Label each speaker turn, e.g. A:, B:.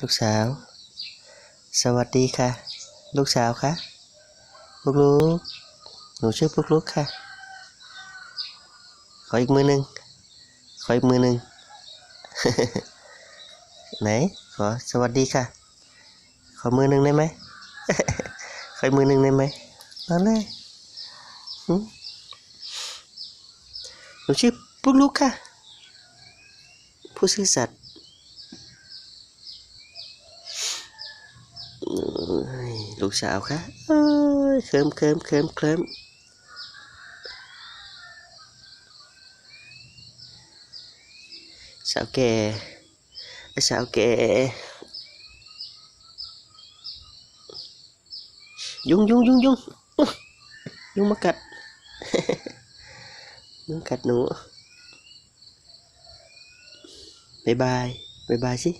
A: ลูกสาว สวัสดีค่ะ ลูกสาวคะลูกลูกหนูชื่อลูกลูกค่ะ ขออีกมือหนึ่งขออีกมือหนึ่งไหน ขอสวัสดีค่ะ ขอมือหนึ่งได้ไหมขออีกมือหนึ่งได้ไหมนั่นเลยหนูชื่อลูกลูกค่ะ ผู้ซื่อสัตย์ ลูกสาวคะเอ้ยเคลิ้มเคลิ้มเคลิ้มเคลิ้มสาวแก่สาวแก่ยุงยุงยุงยุงอุ๊ยยุงมากัด ยุงกัดหนูบายบายบายบายสิ